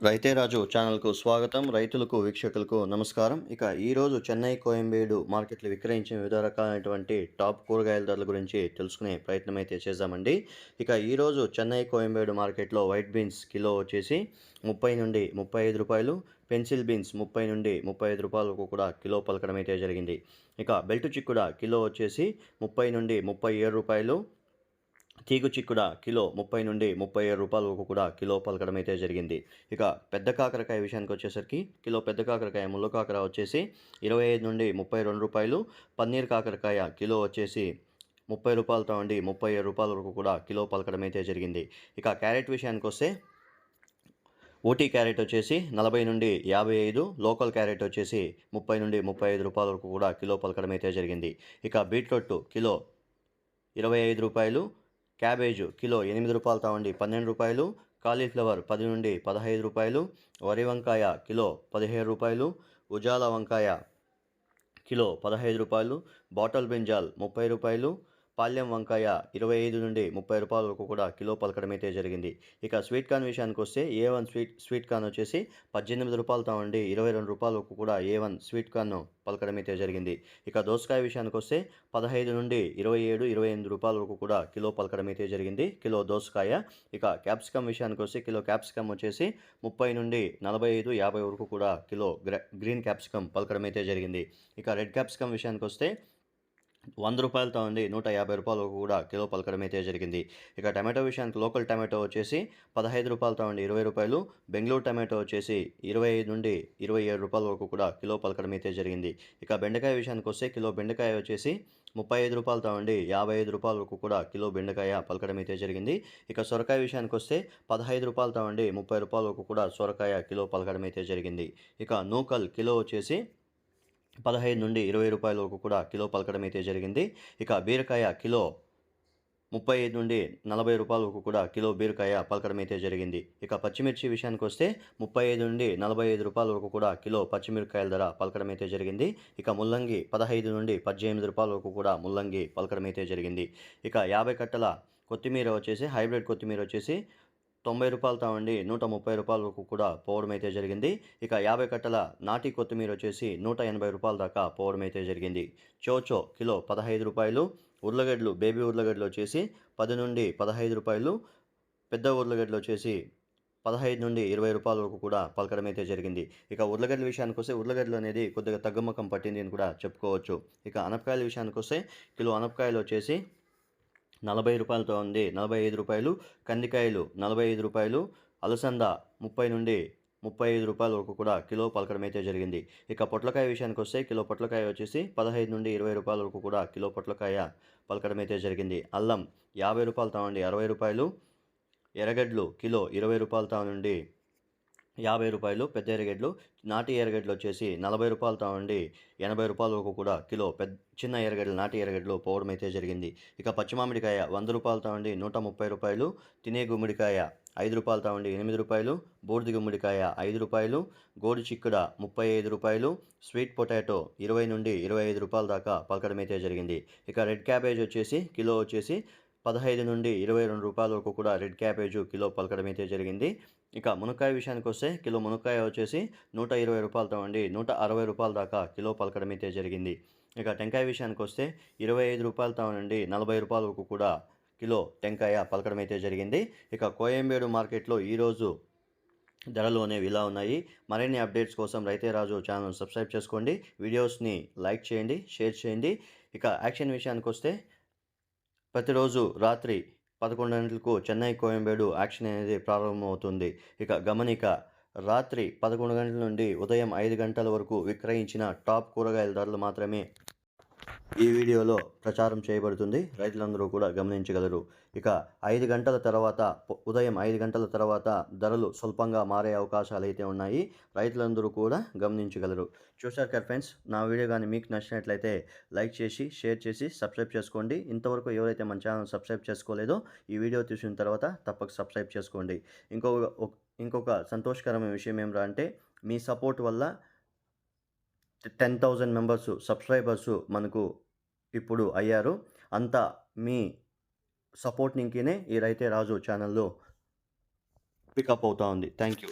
రైతే రాజు ఛానల్కు స్వాగతం. రైతులకు వీక్షకులకు నమస్కారం. ఇక ఈరోజు చెన్నై కోయంబేడు మార్కెట్లు విక్రయించిన వివిధ రకాలైనటువంటి టాప్ కూరగాయల ధరల గురించి తెలుసుకునే ప్రయత్నం అయితే చేద్దామండి ఇక ఈరోజు చెన్నై కోయంబేడు మార్కెట్లో వైట్ బీన్స్ కిలో వచ్చేసి ముప్పై నుండి ముప్పై ఐదు రూపాయలు పెన్సిల్ బీన్స్ ముప్పై నుండి ముప్పై ఐదు రూపాయలకు కూడా కిలో పలకడం అయితే జరిగింది. ఇక బెల్ట్ చిక్కుడ కిలో వచ్చేసి ముప్పై నుండి ముప్పై ఏడు రూపాయలు తీగు చిక్కుడ కిలో ముప్పై నుండి ముప్పై ఏడు వరకు కూడా కిలో పలకడం అయితే జరిగింది. ఇక పెద్ద కాకరకాయ విషయానికి వచ్చేసరికి కిలో పెద్ద కాకరకాయ ముళ్ళ కాకర వచ్చేసి ఇరవై ఐదు నుండి ముప్పై రెండు రూపాయలు పన్నీర్ కాకరకాయ కిలో వచ్చేసి ముప్పై రూపాయలతో ఉండి ముప్పై ఏడు రూపాయల వరకు కూడా కిలో పలకడం అయితే జరిగింది. ఇక క్యారెట్ విషయానికి వస్తే ఊటీ క్యారెట్ వచ్చేసి నలభై నుండి యాభై ఐదు లోకల్ క్యారెట్ వచ్చేసి ముప్పై నుండి ముప్పై ఐదు రూపాయల వరకు కూడా కిలో పలకడం అయితే జరిగింది. ఇక బీట్రూట్ కిలో ఇరవై ఐదు రూపాయలు క్యాబేజు కిలో ఎనిమిది రూపాయలతో ఉండి పన్నెండు రూపాయలు. కాలీఫ్లవర్ పది నుండి పదహైదు రూపాయలు. వరి వంకాయ కిలో పదిహేడు రూపాయలు. ఉజాల వంకాయ కిలో పదహైదు రూపాయలు. బాటల్ బ్రింజాల్ ముప్పై రూపాయలు. పాల్యం వంకాయ ఇరవై ఐదు నుండి ముప్పై రూపాయల వరకు కూడా కిలో పలకడమైతే జరిగింది. ఇక స్వీట్ కార్న్ విషయానికి వస్తే A one sweet sweet corn వచ్చేసి పద్దెనిమిది రూపాయలతో ఉండి ఇరవై రెండు రూపాయల వరకు కూడా ఏ వన్ స్వీట్ కార్న్ పలకడం అయితే జరిగింది. ఇక దోసకాయ విషయానికి వస్తే పదహైదు నుండి ఇరవై ఏడు ఇరవై ఎనిమిది రూపాయల వరకు కూడా కిలో పలకడం అయితే జరిగింది. కిలో దోసకాయ. ఇక క్యాప్సికమ్ విషయానికి వస్తే కిలో క్యాప్సికమ్ వచ్చేసి ముప్పై నుండి నలభై ఐదు యాభై వరకు కూడా కిలో గ్రీన్ క్యాప్సికమ్ పలకడమైతే జరిగింది. ఇక రెడ్ క్యాప్సికమ్ విషయానికి వస్తే వంద రూపాయలతో ఉంది నూట యాభై రూపాయలకు కూడా కిలో పలకడం అయితే జరిగింది. ఇక టమాటో విషయానికి లోకల్ టమాటో వచ్చేసి పదహైదు రూపాయలతో ఉండి ఇరవై రూపాయలు. బెంగళూరు టమాటో వచ్చేసి ఇరవై ఐదు నుండి ఇరవై ఏడు రూపాయల వరకు కూడా కిలో పలకడం అయితే జరిగింది. ఇక బెండకాయ విషయానికి వస్తే కిలో బెండకాయ వచ్చేసి ముప్పై ఐదు రూపాయలతో ఉండి యాభై ఐదు రూపాయల వరకు కూడా కిలో బెండకాయ పలకడం అయితే జరిగింది. ఇక సొరకాయ విషయానికి వస్తే పదహైదు రూపాయలతో ఉండి ముప్పై రూపాయల వరకు కూడా సొరకాయ కిలో పలకడం అయితే జరిగింది. ఇక నూకల్ కిలో వచ్చేసి పదహైదు నుండి ఇరవై రూపాయల వరకు కూడా కిలో పలకడం అయితే జరిగింది. ఇక బీరకాయ కిలో ముప్పై ఐదు నుండి నలభై రూపాయల వరకు కూడా కిలో బీరకాయ పలకడం అయితే జరిగింది. ఇక పచ్చిమిర్చి విషయానికి వస్తే ముప్పై ఐదు నుండి నలభై ఐదు రూపాయల వరకు కూడా కిలో పచ్చిమిరకాయల ధర పలకడం అయితే జరిగింది. ఇక ముల్లంగి పదహైదు నుండి పద్దెనిమిది రూపాయల వరకు కూడా ముల్లంగి పలకడం అయితే జరిగింది. ఇక యాభై కట్టల కొత్తిమీర వచ్చేసి హైబ్రిడ్ కొత్తిమీర వచ్చేసి తొంభై రూపాయలతో ఉండి నూట ముప్పై రూపాయల వరకు కూడా పోవడం అయితే జరిగింది. ఇక యాభై కట్టల నాటి కొత్తిమీర వచ్చేసి నూట ఎనభై రూపాయల దాకా పోవడం అయితే జరిగింది. చోచో కిలో పదహైదు రూపాయలు ఉర్లగడ్డలు బేబీ ఉర్లగడ్డలు వచ్చేసి పది నుండి పదహైదు రూపాయలు పెద్ద ఉర్లగడ్డలు వచ్చేసి పదహైదు నుండి ఇరవై రూపాయల వరకు కూడా పలకడం అయితే జరిగింది. ఇక ఉర్లగడ్డల విషయానికి వస్తే ఉర్లగడ్డలు అనేది కొద్దిగా తగ్గుముఖం పట్టింది అని కూడా చెప్పుకోవచ్చు. ఇక అనపకాయల విషయానికి వస్తే కిలో అనపకాయలు వచ్చేసి నలభై రూపాయలతో ఉంది. నలభై ఐదు రూపాయలు కందికాయలు నలభై ఐదు రూపాయలు అలసంద ముప్పై నుండి ముప్పై ఐదు రూపాయల వరకు కూడా కిలో పలకడం అయితే జరిగింది. ఇక పొట్లకాయ విషయానికి వస్తే కిలో పొట్లకాయ వచ్చేసి పదహైదు నుండి ఇరవై రూపాయల వరకు కూడా కిలో పొట్లకాయ పలకడం అయితే జరిగింది. అల్లం యాభై రూపాయలతో ఉండి అరవై రూపాయలు. ఎర్రగడ్డలు కిలో ఇరవై రూపాయలతో నుండి యాభై రూపాయలు పెద్ద ఎరగడ్లు నాటి ఎరగడ్లు వచ్చేసి నలభై రూపాయలతో ఉండి ఎనభై రూపాయల వరకు కూడా కిలో పెద్ద చిన్న ఎరగడ్లు నాటి ఎరగడ్లు పోవడం అయితే జరిగింది. ఇక పచ్చిమామిడికాయ వంద రూపాయలతో ఉండి నూట ముప్పై రూపాయలు. తినే గుమ్మడికాయ ఐదు రూపాయలతో ఉండి ఎనిమిది రూపాయలు. బూడిద గుమ్మడికాయ ఐదు రూపాయలు. గోడు చిక్కుడ ముప్పై ఐదు రూపాయలు. స్వీట్ పొటాటో ఇరవై నుండి ఇరవై ఐదు రూపాయల దాకా పలకడం అయితే జరిగింది. ఇక రెడ్ క్యాబేజ్ వచ్చేసి కిలో వచ్చేసి పదహైదు నుండి ఇరవై రెండు రూపాయల వరకు కూడా రెడ్ క్యాబేజు కిలో పలకడం అయితే జరిగింది. ఇక మునక్కాయ విషయానికి వస్తే కిలో మునక్కాయ వచ్చేసి నూట ఇరవై రూపాయలతో అండి నూట అరవై రూపాయల దాకా కిలో పలకడం అయితే జరిగింది. ఇక టెంకాయ విషయానికి వస్తే ఇరవై ఐదు రూపాయలతో నుండి నలభై రూపాయల వరకు కూడా కిలో టెంకాయ పలకడం అయితే జరిగింది. ఇక కోయంబేడు మార్కెట్లో ఈరోజు ధరలు అనేవి ఇలా ఉన్నాయి. మరిన్ని అప్డేట్స్ కోసం రైతే రాజు ఛానల్ సబ్స్క్రైబ్ చేసుకోండి. వీడియోస్ని లైక్ చేయండి షేర్ చేయండి. ఇక యాక్షన్ విషయానికి వస్తే ప్రతిరోజు రాత్రి పదకొండు గంటలకు చెన్నై కోయంబేడు యాక్షన్ అనేది ప్రారంభమవుతుంది. ఇక గమనిక రాత్రి పదకొండు గంటల నుండి ఉదయం ఐదు గంటల వరకు విక్రయించిన టాప్ కూరగాయల ధరలు మాత్రమే ఈ వీడియోలో ప్రచారం చేయబడుతుంది. రైతులందరూ కూడా గమనించగలరు. ఇక ఐదు గంటల తర్వాత ఉదయం ఐదు గంటల తర్వాత ధరలు స్వల్పంగా మారే అవకాశాలు అయితే ఉన్నాయి. రైతులందరూ కూడా గమనించగలరు. చూశారు కదా ఫ్రెండ్స్ నా వీడియో కానీ మీకు నచ్చినట్లయితే లైక్ చేసి షేర్ చేసి సబ్స్క్రైబ్ చేసుకోండి. ఇంతవరకు ఎవరైతే మన ఛానల్ సబ్స్క్రైబ్ చేసుకోలేదో ఈ వీడియో చూసిన తర్వాత తప్పక సబ్స్క్రైబ్ చేసుకోండి. ఇంకొక ఇంకొక సంతోషకరమైన విషయం ఏమిరా అంటే మీ సపోర్ట్ వల్ల టెన్ థౌజండ్ మెంబర్స్ సబ్స్క్రైబర్స్ మనకు ఇప్పుడు అయ్యారు. అంతా మీ సపోర్ట్ నింకినే ఈ రైతే రాజు ఛానల్లో పికప్ అవుతా ఉంది. Thank you